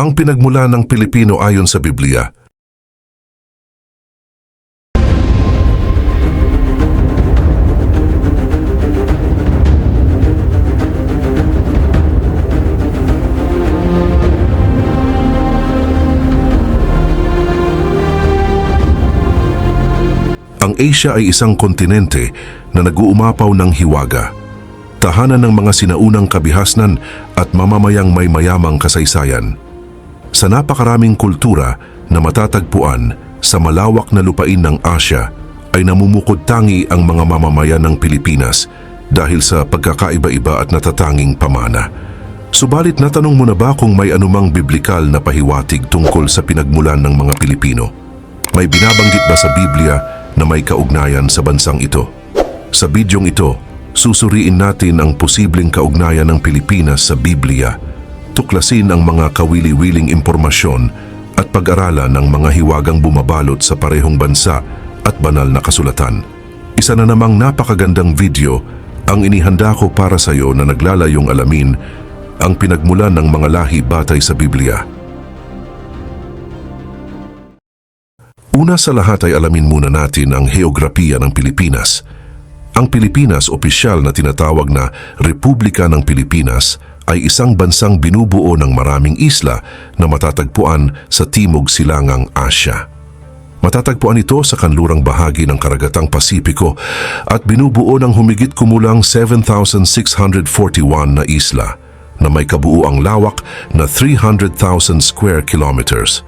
Ang pinagmula ng Pilipino ayon sa Biblia Ang Asia ay isang kontinente na nag-uumapaw ng hiwaga. Tahanan ng mga sinaunang kabihasnan at mamamayang may mayamang kasaysayan. Sa napakaraming kultura na matatagpuan sa malawak na lupain ng Asia ay namumukod tangi ang mga mamamayan ng Pilipinas dahil sa pagkakaiba-iba at natatanging pamana. Subalit natanong mo na ba kung may anumang biblikal na pahiwatig tungkol sa pinagmulan ng mga Pilipino? May binabanggit ba sa Biblia na may kaugnayan sa bansang ito? Sa bidyong ito, susuriin natin ang posibleng kaugnayan ng Pilipinas sa Biblia, tuklasin ang mga kawili-wiling impormasyon at pag-aralan ng mga hiwagang bumabalot sa parehong bansa at banal na kasulatan. Isa na namang napakagandang video ang inihanda ko para sa iyo na naglalayong alamin ang pinagmulan ng mga lahi batay sa Biblia. Una sa lahat ay alamin muna natin ang heograpiya ng Pilipinas. Ang Pilipinas, opisyal na tinatawag na Republika ng Pilipinas, ay isang bansang binubuo ng maraming isla na matatagpuan sa Timog Silangang Asya. Matatagpuan ito sa kanlurang bahagi ng karagatang Pasipiko at binubuo ng humigit kumulang 7,641 na isla na may kabuuang lawak na 300,000 square kilometers.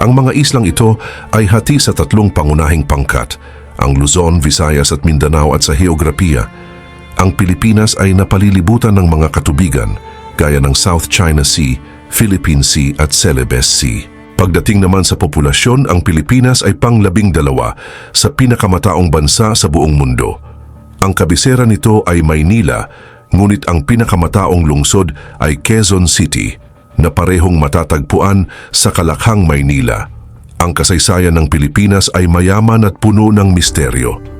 Ang mga islang ito ay hati sa tatlong pangunahing pangkat, ang Luzon, Visayas at Mindanao at sa heograpiya. Ang Pilipinas ay napalilibutan ng mga katubigan gaya ng South China Sea, Philippine Sea at Celebes Sea. Pagdating naman sa populasyon, ang Pilipinas ay panglabing dalawa sa pinakamataong bansa sa buong mundo. Ang kabisera nito ay Maynila, ngunit ang pinakamataong lungsod ay Quezon City na parehong matatagpuan sa Kalakhang, Maynila. Ang kasaysayan ng Pilipinas ay mayaman at puno ng misteryo.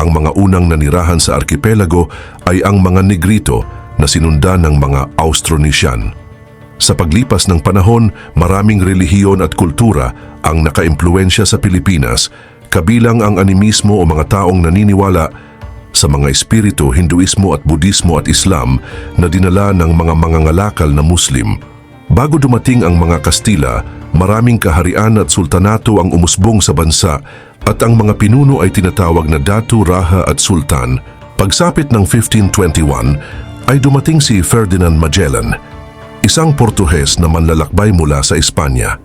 Ang mga unang nanirahan sa arkipelago ay ang mga Negrito na sinundan ng mga Austronesian. Sa paglipas ng panahon, maraming relihiyon at kultura ang nakaimpluensya sa Pilipinas, kabilang ang animismo o mga taong naniniwala sa mga espiritu, Hinduismo at Budismo at Islam na dinala ng mga mangangalakal na Muslim. Bago dumating ang mga Kastila, maraming kaharian at sultanato ang umusbong sa bansa at ang mga pinuno ay tinatawag na Datu, Raha at Sultan. Pagsapit ng 1521 ay dumating si Ferdinand Magellan, isang Portuhes na manlalakbay mula sa Espanya.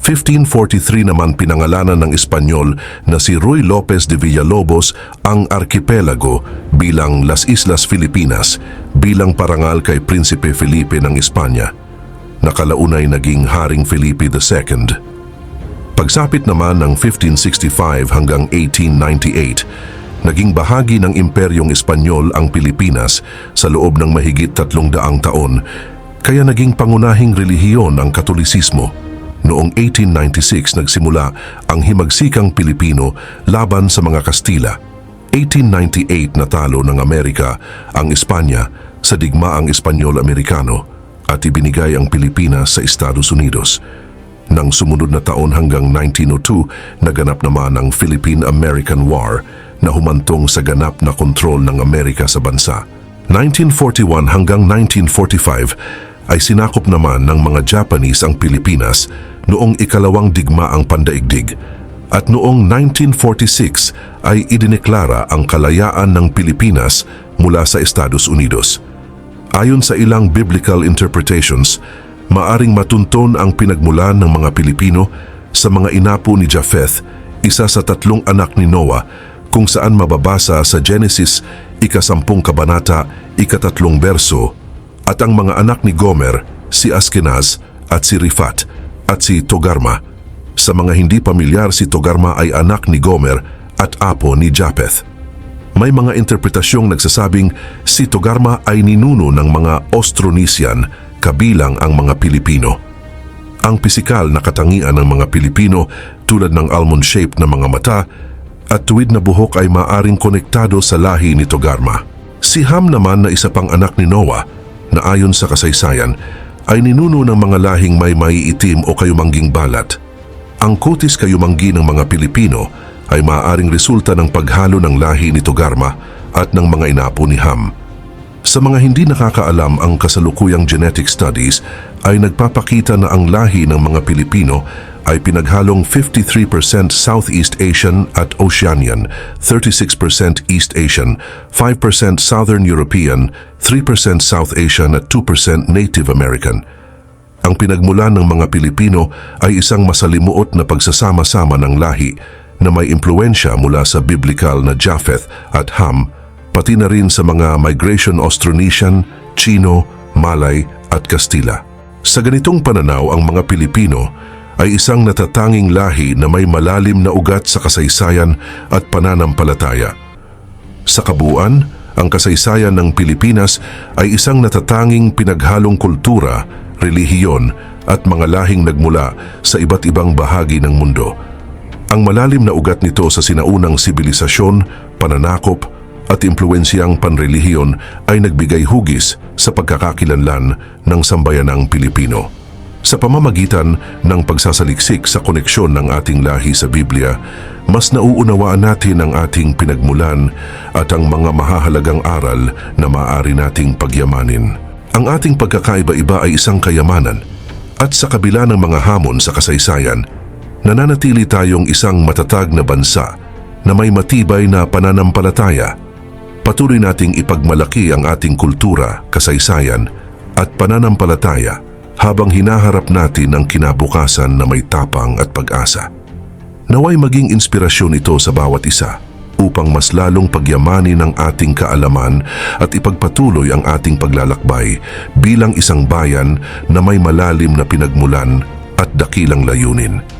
1543 naman pinangalanan ng Espanyol na si Ruy Lopez de Villalobos ang arkipelago bilang Las Islas Filipinas bilang parangal kay Prinsipe Felipe ng Espanya. Nakalaunay naging Haring Felipe II. Pagsapit naman ng 1565 hanggang 1898, naging bahagi ng Imperyong Espanyol ang Pilipinas sa loob ng mahigit tatlong daang taon, kaya naging pangunahing relihiyon ang Katolisismo. Noong 1896 nagsimula ang himagsikang Pilipino laban sa mga Kastila. 1898 natalo ng Amerika ang Espanya sa digmaang Espanyol-Amerikano at ibinigay ang Pilipinas sa Estados Unidos. Nang sumunod na taon hanggang 1902, naganap naman ang Philippine-American War na humantong sa ganap na kontrol ng Amerika sa bansa. 1941 hanggang 1945 ay sinakop naman ng mga Japanese ang Pilipinas noong ikalawang digmaang pandaigdig at noong 1946 ay idineklara ang kalayaan ng Pilipinas mula sa Estados Unidos. Ayon sa ilang biblical interpretations, maaring matunton ang pinagmulan ng mga Pilipino sa mga inapo ni Japheth, isa sa tatlong anak ni Noah, kung saan mababasa sa Genesis ikasampung kabanata, ikatatlong berso, at ang mga anak ni Gomer, si Askenaz at si Rifat at si Togarma. Sa mga hindi pamilyar, si Togarma ay anak ni Gomer at apo ni Japheth. May mga interpretasyong nagsasabing si Togarma ay ninuno ng mga Austronesian kabilang ang mga Pilipino. Ang pisikal na katangian ng mga Pilipino tulad ng almond shape na mga mata at tuwid na buhok ay maaring konektado sa lahi ni Togarma. Si Ham naman na isa pang anak ni Noah na ayon sa kasaysayan ay ninuno ng mga lahing may maiitim o kayumangging balat. Ang kutis kayumanggi ng mga Pilipino ay maaaring resulta ng paghalo ng lahi ni Togarma at ng mga inapo ni Ham. Sa mga hindi nakakaalam ang kasalukuyang genetic studies ay nagpapakita na ang lahi ng mga Pilipino ay pinaghalong 53% Southeast Asian at Oceanian, 36% East Asian, 5% Southern European, 3% South Asian at 2% Native American. Ang pinagmulan ng mga Pilipino ay isang masalimuot na pagsasama-sama ng lahi na may impluensya mula sa biblical na Japheth at Ham, pati na rin sa mga migration Austronesian, Chino, Malay at Kastila. Sa ganitong pananaw ang mga Pilipino ay isang natatanging lahi na may malalim na ugat sa kasaysayan at pananampalataya. Sa kabuuan, ang kasaysayan ng Pilipinas ay isang natatanging pinaghalong kultura, relihiyon at mga lahing nagmula sa iba't ibang bahagi ng mundo. Ang malalim na ugat nito sa sinaunang sibilisasyon, pananakop at impluensyang panrelihiyon ay nagbigay hugis sa pagkakakilanlan ng sambayanang Pilipino. Sa pamamagitan ng pagsasaliksik sa koneksyon ng ating lahi sa Biblia, mas nauunawaan natin ang ating pinagmulan at ang mga mahahalagang aral na maaari nating pagyamanin. Ang ating pagkakaiba-iba ay isang kayamanan at sa kabila ng mga hamon sa kasaysayan, nananatili tayong isang matatag na bansa na may matibay na pananampalataya. Patuloy nating ipagmalaki ang ating kultura, kasaysayan at pananampalataya habang hinaharap natin ang kinabukasan na may tapang at pag-asa. Naway maging inspirasyon ito sa bawat isa upang mas lalong pagyamanin ang ating kaalaman at ipagpatuloy ang ating paglalakbay bilang isang bayan na may malalim na pinagmulan at dakilang layunin.